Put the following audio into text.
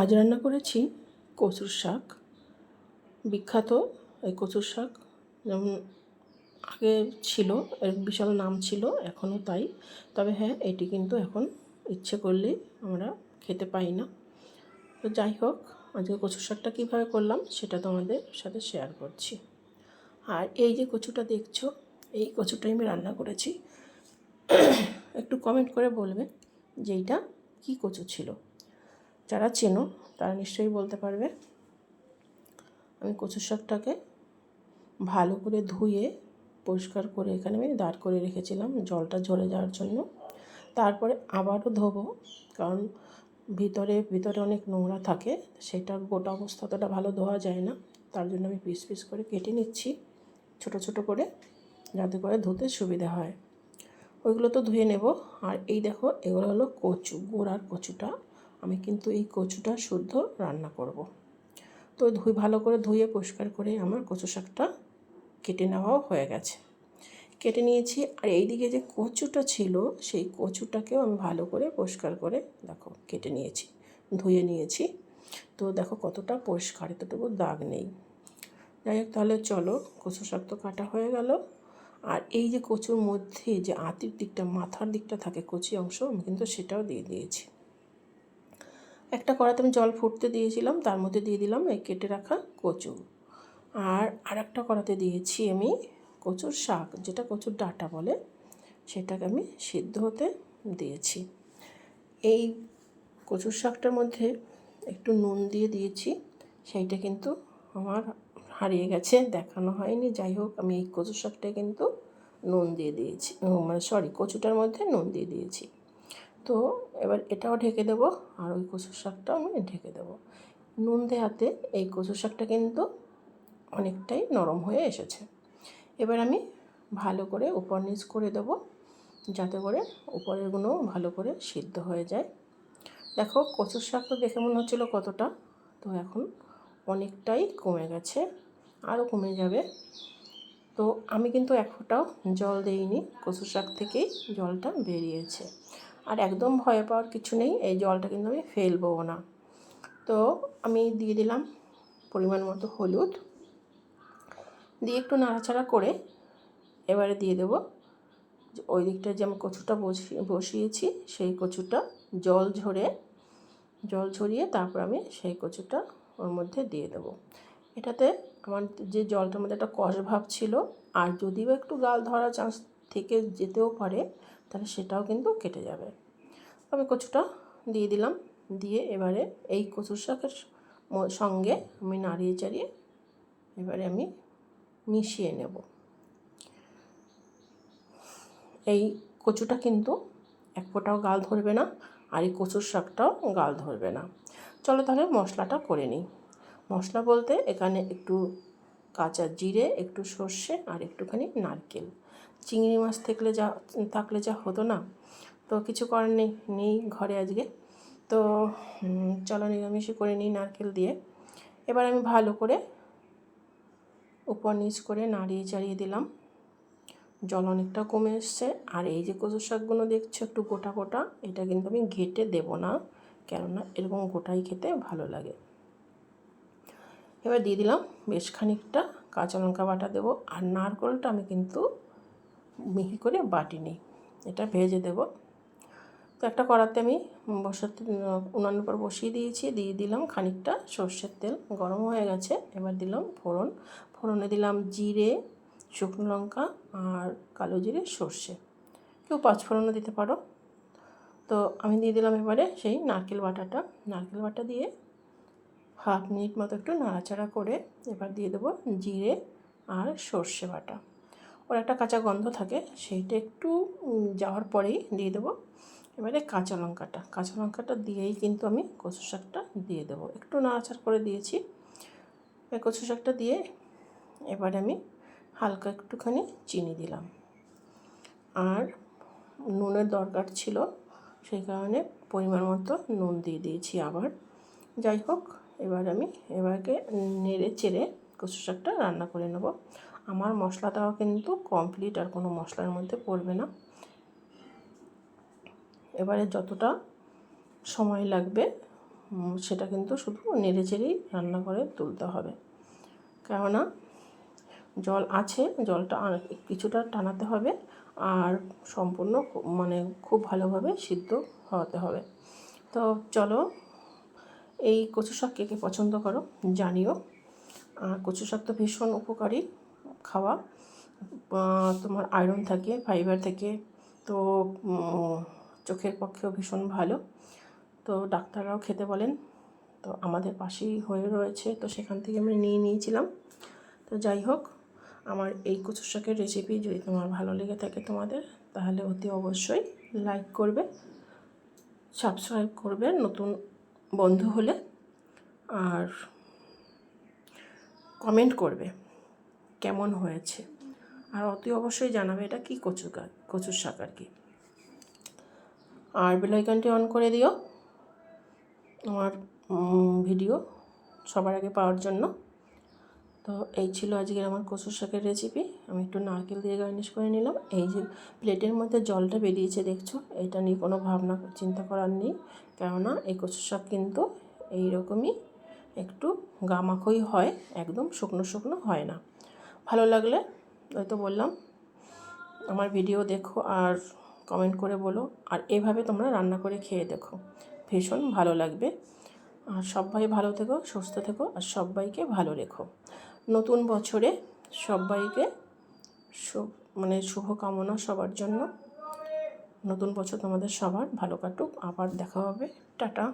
আজ রান্না করেছি কচুর শাক। বিখ্যাত এই কচুর শাক। যেমন আগে ছিল, এর বিশাল নাম ছিল, এখনও তাই। তবে হ্যাঁ এটি কিন্তু এখন ইচ্ছে করলে আমরা খেতে পাই না। তো যাই হোক, আজকে কচুর শাকটা কীভাবে করলাম সেটা তোমাদের সাথে শেয়ার করছি। আর এই যে কচুটা দেখছ, এই কচুটাই আমি রান্না করেছি। একটু কমেন্ট করে বলবে যে এইটা কী কচু ছিল। যারা চেনো, তারা নিশ্চয়ই বলতে পারবে। আমি কচু শাকটাকে ভালো করে ধুয়ে পরিষ্কার করে এখানে আমি দাঁড় করে রেখেছিলাম, জলটা ঝরে যাওয়ার জন্য। তারপরে আবারও ধোবো, কারণ ভিতরে ভিতরে অনেক নোংরা থাকে সেটা গোটা অবস্থা অতটা ভালো ধোয়া যায় না। তার জন্য আমি পিস পিস করে কেটে নিচ্ছি, ছোট ছোট করে, যাতে করে ধুতে সুবিধা হয়। ওইগুলো তো ধুয়ে নেব। আর এই দেখো, এগুলো হলো কচু গোড়ার কচুটা। আমি কিন্তু এই কচুটা শুদ্ধ রান্না করব। তো ধুই, ভালো করে ধুয়ে পরিষ্কার করে আমার কচু শাকটা কেটে নেওয়াও হয়ে গেছে। কেটে নিয়েছি আর এইদিকে যে কচুটা ছিল, সেই কচুটাকেও আমি ভালো করে পরিষ্কার করে দেখো কেটে নিয়েছি, ধুয়ে নিয়েছি। তো দেখো কতটা পরিষ্কার, এতটুকু দাগ নেই। যাই হোক, তাহলে চলো কচু শাক তো কাটা হয়ে গেল। আর এই যে কচুর মধ্যে যে আতির দিকটা, মাথার দিকটা থাকে কচি অংশ, আমি কিন্তু সেটাও দিয়ে দিয়েছি। একটা কড়াতে আমি জল ফুটতে দিয়েছিলাম, তার মধ্যে দিয়ে দিলাম এই কেটে রাখা কচু আর আরেকটা কড়াতে দিয়েছি আমি কচুর শাক, যেটা কচুর ডাটা বলে, সেটাকে আমি সিদ্ধ হতে দিয়েছি। এই কচুর শাকটার মধ্যে একটু নুন দিয়ে দিয়েছি, সেইটা কিন্তু আমার হারিয়ে গেছে, দেখানো হয়নি। যাই হোক, আমি এই কচুর শাকটা কিন্তু নুন দিয়ে দিয়েছি মানে সরি, কচুটার মধ্যে নুন দিয়ে দিয়েছি। তো এবার এটাও ঢেকে দেবো আর ওই কচুর শাকটাও আমি ঢেকে দেবো। নুন দেওয়াতে এই কচুর শাকটা কিন্তু অনেকটাই নরম হয়ে এসেছে। এবার আমি ভালো করে উপর নিচ করে দেবো যাতে করে উপরেরগুলো ভালো করে সিদ্ধ হয়ে যায়। দেখো কচুর শাক তো দেখে মনে হচ্ছিল কতটা, তো এখন অনেকটাই কমে গেছে আরও কমে যাবে। তো আমি কিন্তু এক ফোঁটাও জল দিইনি কচু শাক থেকেই জলটা বেরিয়েছে। আর একদম ভয় পাওয়ার কিছু নেই, এই জলটা কিন্তু আমি ফেলবও না। তো আমি দিয়ে দিলাম পরিমাণ মতো হলুদ। দিয়ে একটু নাড়াচাড়া করে এবারে দিয়ে দেবো ওই দিকটা যে আমি কচুটা বসিয়ে বসিয়েছি, সেই কচুটা জল ঝরে, জল ঝরিয়ে তারপর আমি সেই কচুটা ওর মধ্যে দিয়ে দেবো। এটাতে আমার যে জলটার মধ্যে একটা কষ ভাব ছিল, আর যদিও একটু গাল ধরার চান্স থেকে যেতেও পারে তাহলে সেটাও কিন্তু কেটে যাবে। আমি কচুটা দিয়ে দিলাম। দিয়ে এবারে এই কচুর শাকের সঙ্গে আমি নাড়িয়ে চাড়িয়ে এবারে আমি মিশিয়ে নেব। এই কচুটা কিন্তু এক ফোঁটাও গাল ধরবে না আর এই কচুর শাকটাও গাল ধরবে না। চলো তাহলে মশলাটা করে নিই। মশলা বলতে এখানে একটু কাঁচা জিরে, একটু সর্ষে আর একটুখানি নারকেল। চিংড়ি মাছ থাকলে যা থাকলে যা হতো না। তো কিছু করার নেই নেই ঘরে আজকে। তো চলো নিরামিষই করে নিই নারকেল দিয়ে। এবার আমি ভালো করে উপর নিচ করে নাড়িয়ে চাড়িয়ে দিলাম। জল অনেকটা কমে এসছে। আর এই যে কচুর শাকগুলো দেখছ, একটু গোটা গোটা, এটা কিন্তু আমি ঘেটে দেব না। কেননা এরকম গোটাই খেতে ভালো লাগে। এবার দিয়ে দিলাম বেশ খানিকটা কাঁচা লঙ্কা বাটা দেবো আর নারকলটা আমি কিন্তু মিহি করে বাটিনি, এটা ভেজে দেব। তো একটা কড়াতে আমি বসাতে, উনানের উপর বসিয়ে দিয়েছি, দিয়ে দিলাম খানিকটা সর্ষের তেল, গরম হয়ে গেছে। এবার দিলাম ফোড়ন, ফোড়নে দিলাম জিরে, শুকনো লঙ্কা আর কালো জিরে সর্ষে। কেউ পাঁচ ফোড়নও দিতে পারো। তো আমি দিয়ে দিলাম এবারে সেই নারকেল বাটাটা। নারকেল বাটা দিয়ে হাফ মিনিট মতো একটু নাড়াচাড়া করে এবার দিয়ে দেবো জিরে আর সর্ষে বাটা। ওর একটা কাঁচা গন্ধ থাকে, সেইটা একটু যাওয়ার পরেই দিয়ে দেবো। এবারে কাঁচা লঙ্কাটা কাঁচা লঙ্কাটা দিয়েই কিন্তু আমি কচু শাকটা দিয়ে দেবো। একটু নাড়াচাড়া করে দিয়েছি। কচু শাকটা দিয়ে এবারে আমি হালকা একটুখানি চিনি দিলাম। আর নুনের দরকার ছিল, সেই কারণে পরিমাণ মতো নুন দিয়ে দিয়েছি আবার। যাই হোক এবার আমি এবারকে নেড়ে চেড়ে কচু শাকটা রান্না করে নেব। আমার মশলা দেওয়া কিন্তু কমপ্লিট আর কোনো মশলার মধ্যে পড়বে না। এবারে যতটা সময় লাগবে সেটা কিন্তু শুধু নেড়ে চেড়েই রান্না করে তুলতে হবে। কেননা জল আছে, জলটা কিছুটা টানাতে হবে আর সম্পূর্ণ মানে খুব ভালোভাবে সিদ্ধ হওয়াতে হবে। তো চলো এই কচু শাক কে কে পছন্দ করো, জানিও। আর কচু শাক তো ভীষণ উপকারী খাওয়া। তোমার আয়রন থাকে ফাইবার থাকে, তো চোখের পক্ষেও ভীষণ ভালো। তো ডাক্তাররাও খেতে বলেন, তো আমাদের পাশেই হয়ে রয়েছে, তো সেখান থেকে আমি নিয়ে নিয়েছিলাম। তো যাই হোক, আমার এই কচু শাকের রেসিপি যদি তোমার ভালো লেগে থাকে তোমাদের, তাহলে অতি অবশ্যই লাইক করবে সাবস্ক্রাইব করবে, নতুন বন্ধু হলে আর কমেন্ট করবে কেমন হয়েছে। আর অতি অবশ্যই জানাবে এটা কী কচু গাছ কচুর শাক আর কি। আর বেলাইকানটি অন করে দিও। আমার ভিডিও সবার আগে পাওয়ার জন্য। তো এই ছিল আজকের আমার কচুর শাকের রেসিপি আমি একটু নারকেল দিয়ে গার্নিশ করে নিলাম। এই যে প্লেটের মধ্যে জলটা বেরিয়েছে, দেখছ? এটা নিয়ে কোনো ভাবনা, চিন্তা করার নেই। কেননা এই কচুর শাক কিন্তু এইরকমই একটু গামাখই হয়, একদম শুকনো শুকনো হয় না। ভালো লাগলে ওই তো বললাম, আমার ভিডিও দেখো আর কমেন্ট করে বলো। আর এভাবে তোমরা রান্না করে খেয়ে দেখো। ভীষণ ভালো লাগবে। আর সবাই ভালো থেকো, সুস্থ থেকো, আর সবাইকে ভালো রেখো। নতুন বছরে সবাইকে মানে শুভকামনা সবার জন্য। নতুন বছর তোমাদের সবার, ভালো কাটুক। আবার দেখা হবে। টাটা।